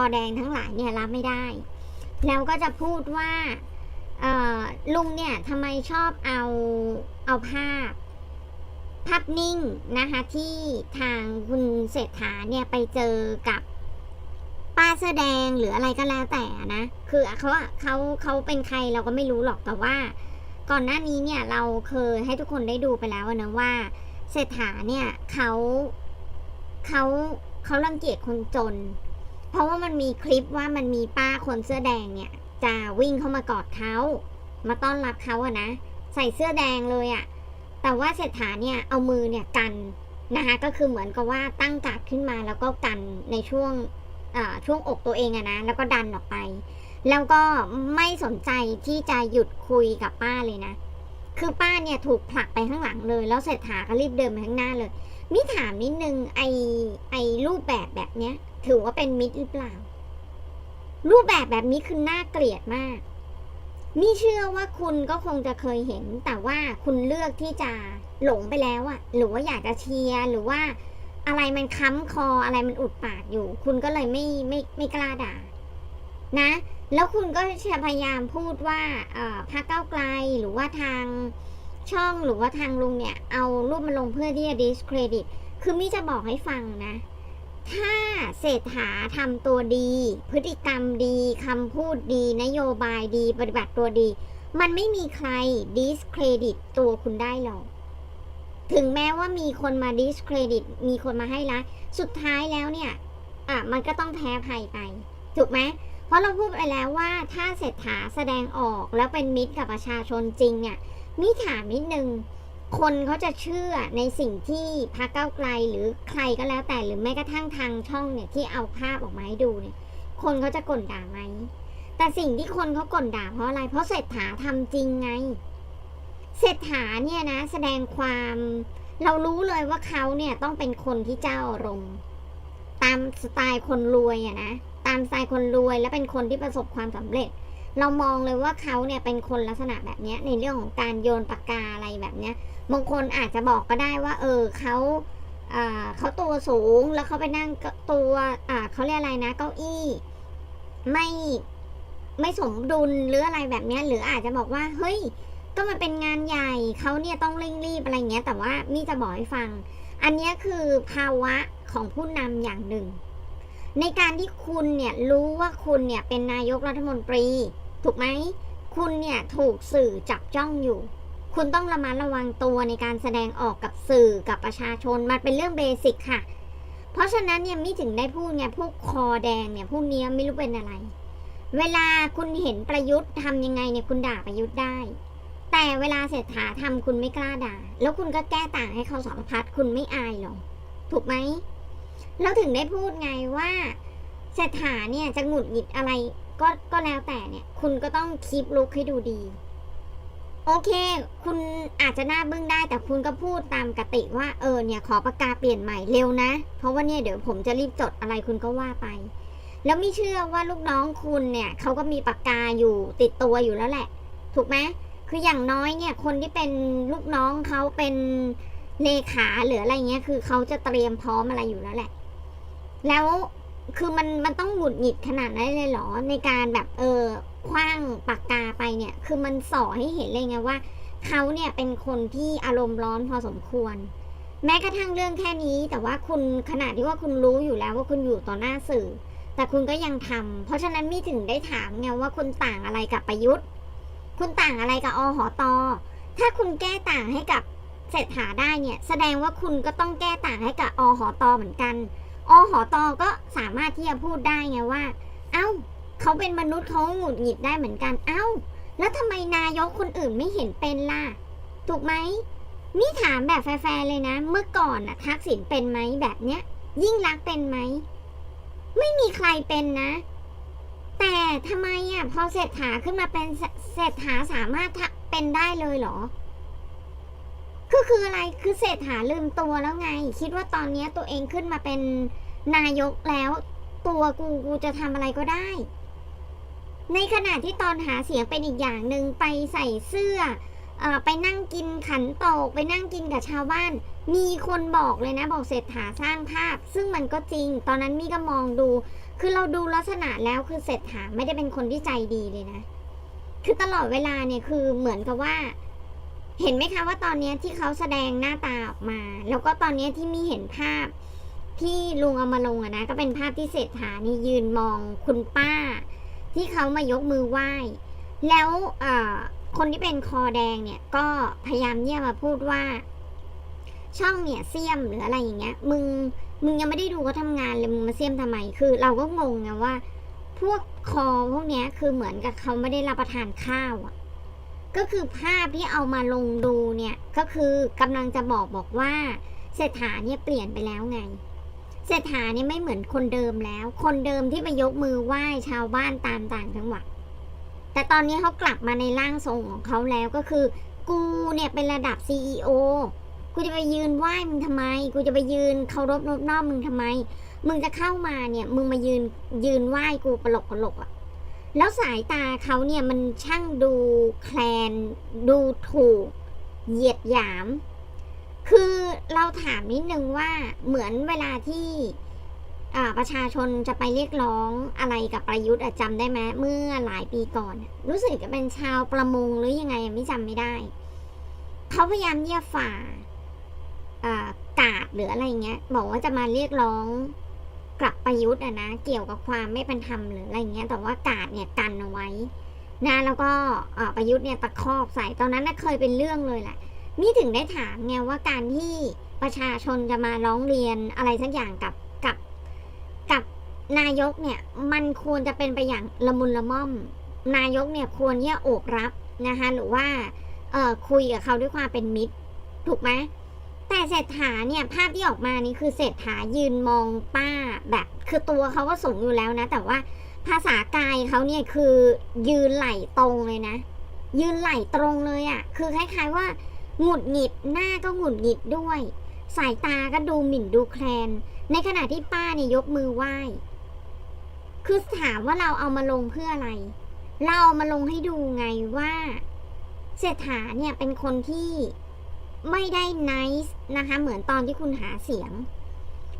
อแดงทั้งหลายเนี่ยรับไม่ได้ แล้วก็จะพูดว่าลุงเนี่ยทำไมชอบเอาเอาภาพ ภาพนิ่งนะคะที่ทางคุณเศรษฐาเนี่ยไปเจอกับป้าเสื้อแดงหรืออะไรก็แล้วแต่นะ คือเขาเขาเขาเป็นใครเราก็ไม่รู้หรอกแต่ว่า ก่อนหน้านี้เนี่ยเราเคยให้ทุกคนได้ดูไปแล้วนะว่าเศรษฐาเนี่ยเขาเขาเขารังเกียจคนจน ราะว่ามันมีคลิปว่ามันมีป้าคนเสื้อแดงเนี่ย จะวิ่งเข้ามากอดเขามาต้อนรับเขาอะนะ ใส่เสื้อแดงเลยอะแต่ว่าเศรษฐาเนี่ยเอามือเนี่ยกันนะคะก็คือเหมือนกับว่าตั้งกาดขึ้นมาแล้วก็กันในช่วงอ่อช่วงอกตัวเองอะนะแล้วก็ดันออกไป แล้วก็ไม่สนใจที่จะหยุดคุยกับป้าเลยนะ คือป้าเนี่ยถูกผลักไปข้างหลังเลย แล้วเศรษฐาก็รีบเดินไปข้างหน้าเลยมิถามนิดนึงไอไอรูปแบบแบบเนี้ย ถือว่าเป็นมิตรหรือเปล่า รูปแบบแบบนี้คือน่าเกลียดมากมิเชื่อว่าคุณก็คงจะเคยเห็น แต่ว่าคุณเลือกที่จะหลงไปแล้วอะหรือว่าอยากจะเชียร์หรือว่าอะไรมันค้ำคออะไรมันอุดปากอยู่ คุณก็เลยไม่ไม่ไม่กล้าด่า นะ แล้วคุณก็จะพยายามพูดว่าพรรคก้าไกลหรือว่าทางช่องหรือว่าทางลุงเนี่ย เอารูปมาลงเพื่อที่จะ discredit คือมิจะบอกให้ฟังนะ ถ้าเศรษฐาทำตัวดี พฤติกรรมดีคำพูดดี นโยบายดี ปฏิบัติตัวดี มันไม่มีใคร discredit ตัวคุณได้หรอก ถึงแม้ว่ามีคนมา discredit มีคนมาให้ร้าย สุดท้ายแล้วเนี่ย อะ มันก็ต้องแพ้ภัยไป ถูกไหม เพราะเราพูดไปแล้วว่าถ้าเศรษฐาแสดงออกแล้วเป็นมิตรกับประชาชนจริงเนี่ยมิถามนิดนึง คนเขาจะเชื่อในสิ่งที่พรรคก้าวไกลหรือใครก็แล้วแต่หรือแม้กระทั่งทางช่องเนี่ยที่เอาภาพออกมาให้ดูเนี่ย คนเขาจะก่นด่าไหมแต่สิ่งที่คนเขาก่นด่าเพราะอะไร เพราะเศรษฐาทำจริงไง เศรษฐาเนี่ยนะ แสดงความเรารู้เลยว่าเขาเนี่ยต้องเป็นคนที่เจ้าอารมณ์ตามสไตล์คนรวยอะนะตามสไตล์คนรวยและเป็นคนที่ประสบความสำเร็จ เรามองเลยว่าเขาเนี่ยเป็นคนลักษณะแบบนี้ในเรื่องของการโยนปากกาอะไรแบบเนี้ย บางคนอาจจะบอกก็ได้ว่า เออเขาเขาตัวสูงแล้วเขาไปนั่งตัวเขาเรียกอะไรนะ เก้าอี้ ไม่ไม่สมดุลหรืออะไรแบบนี้หรืออาจจะบอกว่า เฮ้ย ก็มันเป็นงานใหญ่เขาเนี่ยต้องเร่งรีบอะไรเงี้ย แต่ว่ามี่จะบอกให้ฟัง อันนี้คือภาวะของผู้นำอย่างหนึ่ง ในการที่คุณเนี่ยรู้ว่าคุณเนี่ยเป็นนายกรัฐมนตรี ถูกไหม คุณเนี่ยถูกสื่อจับจ้องอยู่ คุณต้องระมัดระวังตัวในการแสดงออกกับสื่อกับประชาชนมันเป็นเรื่องเบสิกค่ะ เพราะฉะนั้นเนี่ยมิถึงได้พูดไงพวกคอแดงเนี่ยพวกเนี้ยไม่รู้เป็นอะไร เวลาคุณเห็นประยุทธ์ทำยังไงเนี่ยคุณด่าประยุทธ์ได้ แต่เวลาเศรษฐาทำคุณไม่กล้าด่า แล้วคุณก็แก้ต่างให้เขาสารพัดคุณไม่อายหรอกถูกไหมเราถึงได้พูดไงว่าเศรษฐาเนี่ยจะหงุดหงิดอะไรก็ก็แล้วแต่เนี่ย คุณก็ต้องคีปลุกให้ดูดี โอเค คุณอาจจะหน้าบึ้งได้แต่คุณก็พูดตามกติว่าเออเนี่ยขอปากกาเปลี่ยนใหม่เร็วนะ เพราะว่าเนี่ยเดี๋ยวผมจะรีบจดอะไรคุณก็ว่าไป แล้วไม่เชื่อว่าลูกน้องคุณเนี่ยเขาก็มีปากกาอยู่ติดตัวอยู่แล้วแหละ ถูกไหมคืออย่างน้อยเนี่ยคนที่เป็นลูกน้องเขาเป็นเลขาหรืออะไรเงี้ยคือเขาจะเตรียมพร้อมอะไรอยู่แล้วแหละ แล้ว คือมันมันต้องหงุดหงิดขนาดนั้นเลยเหรอในการแบบเออคว้างปากกาไปเนี่ย คือมันส่อให้เห็นเลยไงว่าเขาเนี่ยเป็นคนที่อารมณ์ร้อนพอสมควร แม้กระทั่งเรื่องแค่นี้ แต่ว่าคุณขนาดที่ว่าคุณรู้อยู่แล้วว่าคุณอยู่ต่อหน้าสื่อ แต่คุณก็ยังทำเพราะฉะนั้นมิถึงได้ถามไงว่าคุณต่างอะไรกับประยุทธ์ คุณต่างอะไรกับอหอตอถ้าคุณแก้ต่างให้กับเศรษฐาได้เนี่ย แสดงว่าคุณก็ต้องแก้ต่างให้กับอหอตอเหมือนกัน อหอตอก็สามารถที่จะพูดได้ไงว่า เอ้าเขาเป็นมนุษย์เขาหงุดหงิดได้เหมือนกัน เอ้า แล้วทำไมนายกคนอื่นไม่เห็นเป็นล่ะ ถูกไหม นี่ถามแบบแฟร์ๆเลยนะ เมื่อก่อนอะทักษิณเป็นไหมแบบเนี้ย ยิ่งรักเป็นไหม ไม่มีใครเป็นนะ แต่ทำไมอะพอเศรษฐาขึ้นมาเป็นเศรษฐาสามารถเป็นได้เลยเหรอ ก็คืออะไรคือเศรษฐาลืมตัวแล้วไง คิดว่าตอนนี้ตัวเองขึ้นมาเป็นนายกแล้ว ตัวกูกูจะทำอะไรก็ได้ ในขณะที่ตอนหาเสียงเป็นอีกอย่างหนึ่งไปใส่เสื้อออไปนั่งกินขันโตกไปนั่งกินกับชาวบ้าน มีคนบอกเลยนะ บอกเศรษฐาสร้างภาพ ซึ่งมันก็จริง ตอนนั้นมี่ก็มองดู คือเราดูลักษณะแล้วคือเศรษฐาไม่ได้เป็นคนที่ใจดีเลยนะ คือตลอดเวลาเนี่ยคือเหมือนกับว่า เห็นไหมคะว่าตอนนี้ที่เขาแสดงหน้าตาออกมา แล้วก็ตอนนี้ที่มีเห็นภาพที่ลุงเอามาลงอะนะ ก็เป็นภาพที่เศรษฐานี่ยืนมองคุณป้า ที่เขามายกมือไหว้ แล้วคนที่เป็นคอแดงเนี่ยก็พยายามเนี่ยมาพูดว่า ช่องเนี่ยเสียมหรืออะไรอย่างเงี้ย มึงมึงยังไม่ได้ดูเขาทำงานเลยมึงมาเสียมทำไมคือ เราก็งงไงว่า พวกคอพวกเนี้ยคือเหมือนกับเขาไม่ได้รับประทานข้าวอะ ก็คือภาพที่เอามาลงดูเนี่ยก็คือกำลังจะบอกบอกว่าเศรษฐาเนี่ยเปลี่ยนไปแล้วไงเศรษฐาเนี่ยไม่เหมือนคนเดิมแล้ว คนเดิมที่ไปยกมือไหว้ชาวบ้านตามต่างจังหวัดแต่ตอนนี้เขากลับมาในร่างทรงของเขาแล้วก็คือ กูเนี่ยเป็นระดับ CEO กูจะไปยืนไหว้มึงทำไม กูจะไปยืนเคารพนอบน้อมมึงทำไม มึงจะเข้ามาเนี่ย มึงมายืนยืนไหว้กูปลกปลกๆอะ แล้วสายตาเขาเนี่ยมันช่างดูแคลน ดูถูก เหยียดหยาม คือเราถามนิดนึงว่าเหมือนเวลาที่ประชาชนจะไปเรียกร้องอะไรกับประยุทธ์จำได้ไหมเมื่อหลายปีก่อน รู้สึกจะเป็นชาวประมงหรือยังไงไม่จำไม่ได้ เขาพยายามที่จะฝ่าอ่ากาดหรืออะไรเงี้ย บอกว่าจะมาเรียกร้อง กลับประยุทธ์อะนะเกี่ยวกับความไม่เป็นธรรมหรืออะไรเงี้ย แต่ว่ากาดเนี่ยกันเอาไว้นะแล้วก็ประยุทธ์เนี่ยตะคอกใส่ตอนนั้นน่ะเคยเป็นเรื่องเลยแหละนี่ถึงได้ถามไงว่าการที่ประชาชนจะมาร้องเรียนอะไรสักอย่างกับกับกับนายกเนี่ยมันควรจะเป็นไปอย่างละมุนละม่อม นายกเนี่ยควรที่จะโอบรับนะคะหรือว่าเอ่อคุยกับเขาด้วยความเป็นมิตร ถูกไหม แต่เศรษฐาเนี่ยภาพที่ออกมานี่คือเศรษฐายืนมองป้าแบบ คือตัวเขาก็สูงอยู่แล้วนะ แต่ว่าภาษากายเขาเนี่ยคือยืนไหลตรงเลยนะ ยืนไหลตรงเลยอะ่ะ คือคล้ายๆว่าหงุดหงิดหน้าก็หงุดหงิดด้วย สายตาก็ดูหมิ่นดูแคลน ในขณะที่ป้าเนี่ยยกมือไหว้ คือถามว่าเราเอามาลงเพื่ออะไร เราเอามาลงให้ดูไงว่าเศรษฐาเนี่ยเป็นคนที่ ไม่ได้ nice นะคะ เหมือนตอนที่คุณหาเสียง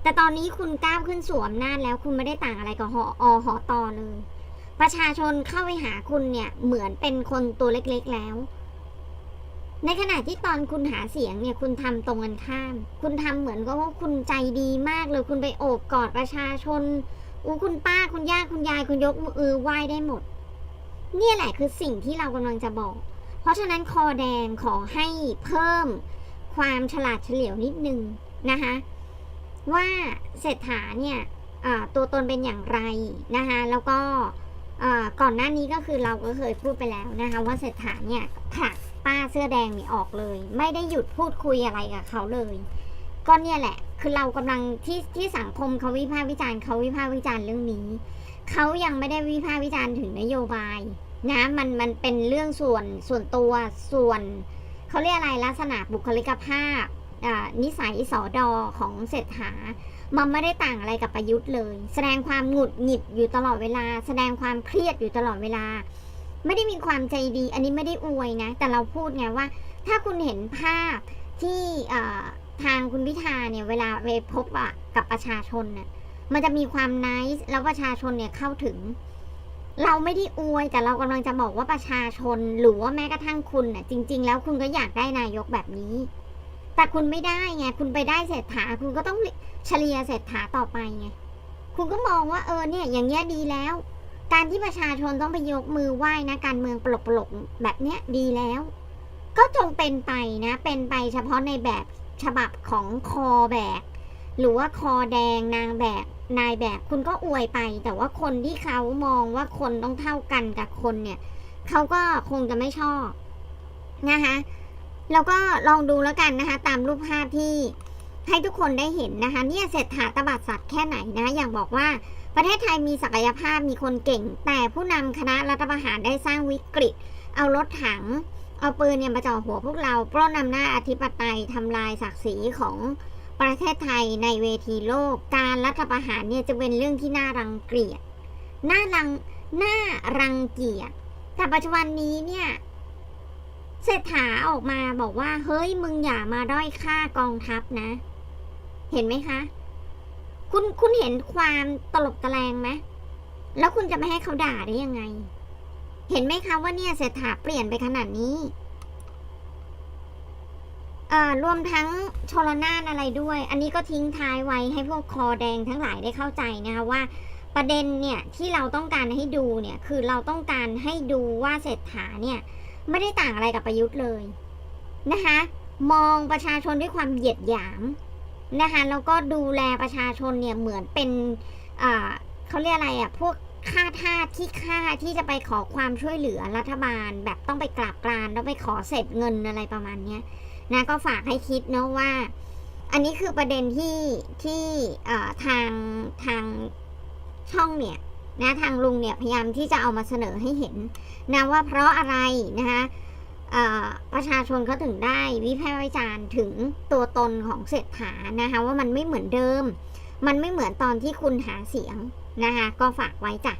แต่ตอนนี้คุณก้าวขึ้นสวมหน้าแล้วคุณไม่ได้ต่างอะไรกับหออหอตอเลย ประชาชนเข้าไปหาคุณเนี่ยเหมือนเป็นคนตัวเล็กๆแล้ว ในขณะที่ตอนคุณหาเสียงเนี่ยคุณทำตรงกันข้าม คุณทำเหมือนกับว่าคุณใจดีมากเลยคุณไปโอบกอดประชาชนอู้คุณป้าคุณย่าคุณยายคุณยกมือไหว้ได้หมด เนี่ยแหละคือสิ่งที่เรากำลังจะบอก ราะฉะนั้นคอแดงขอให้เพิ่มความฉลาดเฉลียวนิดนึงนะคะว่าเศรษฐาเนี่ยตัวตนเป็นอย่างไรนะคะแล้วก็ก่อนหน้านี้ก็คือเราก็เคยพูดไปแล้วนะคะว่าเศรษฐาเนี่ยผลักป้าเสื้อแดงนี่ออกเลย ไม่ได้หยุดพูดคุยอะไรกับเขาเลย ก็เนี่ยแหละ คือเรากำลังที่ที่สังคมเขาวิพากษ์วิจารณ์เขาวิพากษ์วิจารณ์เรื่องนี้ เขายังไม่ได้วิพากษ์วิจารณ์ถึงนโยบาย นะมันมันเป็นเรื่องส่วนส่วนตัวส่วนเขาเรียกอะไรลักษณะบุคลิกภาพนิสัยสอดอของเศรษฐา มันไม่ได้ต่างอะไรกับประยุทธ์เลย แสดงความหงุดหงิดอยู่ตลอดเวลา แสดงความเครียดอยู่ตลอดเวลา ไม่ได้มีความใจดี อันนี้ไม่ได้อวยนะ แต่เราพูดไงว่า ถ้าคุณเห็นภาพที่ทางคุณพิธาเนี่ยเวลาไปพบกับประชาชนน่ะมันจะมีความน c e แล้วประชาชนเนี่ยเข้าถึง เราไม่ได้อวยแต่เรากำลังจะบอกว่าประชาชนหรือว่าแม้กระทั่งคุณน่ะจริง ๆ แล้วคุณก็อยากได้นายกแบบนี้ แต่คุณไม่ได้ไงคุณไปได้เศรษฐาคุณก็ต้องเฉลี่ยเศรษฐาต่อไปไงคุณก็มองว่าเออเนี่ยอย่างเงี้ยดีแล้ว การที่ประชาชนต้องไปยกมือไหว้นะการเมืองปลกๆแบบเนี้ยดีแล้ว ก็จงเป็นไปนะ เป็นไปเฉพาะในแบบฉบับของคอแบก หรือว่าคอแดงนางแบบ นายแบบคุณก็อวยไป แต่ว่าคนที่เขามองว่าคนต้องเท่ากันกับคนเนี่ยเขาก็คงจะไม่ชอบนะคะแล้วก็ลองดูแล้วกันนะคะ ตามรูปภาพที่ให้ทุกคนได้เห็นนะคะเนี่ยเศรษฐาตบัดสัตว์แค่ไหนนะอย่างบอกว่าประเทศไทยมีศักยภาพมีคนเก่ง แต่ผู้นำคณะรัฐประหารได้สร้างวิกฤต เอารถถัง เอาปืนเนี่ยมาจ่อหัวพวกเราปล้นอำนาจอธิปไตยทำลายศักดิ์ศรีของ ประเทศไทยในเวทีโลก การรัฐประหารเนี่ยจะเป็นเรื่องที่น่ารังเกียจน่ารังน่ารังเกียจแต่ปัจจุบันนี้เนี่ยเศรษฐาออกมาบอกว่า เฮ้ยมึงอย่ามาด้อยค่ากองทัพนะ เห็นไหมคะ คุณคุณเห็นความตลบตะแลงไหมแล้วคุณจะไม่ให้เขาด่าได้ยังไง เห็นไหมคะว่าเนี่ยเศรษฐาเปลี่ยนไปขนาดนี้ รวมทั้งชลนานอะไรด้วย อันนี้ก็ทิ้งท้ายไว้ให้พวกคอแดงทั้งหลายได้เข้าใจนะคะว่าประเด็นเนี่ยที่เราต้องการให้ดูเนี่ยคือเราต้องการให้ดูว่าเศรษฐาเนี่ยไม่ได้ต่างอะไรกับประยุทธ์เลยนะคะมองประชาชนด้วยความเหยียดหยามนะคะแล้วก็ดูแลประชาชนเนี่ยเหมือนเป็นเขาเรียกอะไรอะพวกค่าทาสที่ค่าที่จะไปขอความช่วยเหลือรัฐบาล แบบต้องไปกราบกรานแล้วไปขอเสร็จเงินอะไรประมาณเนี้ย นะก็ฝากให้คิดเนาะว่า อันนี้คือประเด็นที่ที่ทางทางช่องเนี่ยนะทางลุงเนี่ยพยายามที่จะเอามาเสนอให้เห็นนะว่าเพราะอะไรนะคะประชาชนเขาถึงได้วิพากษ์วิจารณ์ถึงตัวตนของเศรษฐานะคะว่ามันไม่เหมือนเดิม มันไม่เหมือนตอนที่คุณหาเสียงนะคะก็ฝากไว้จ้ะ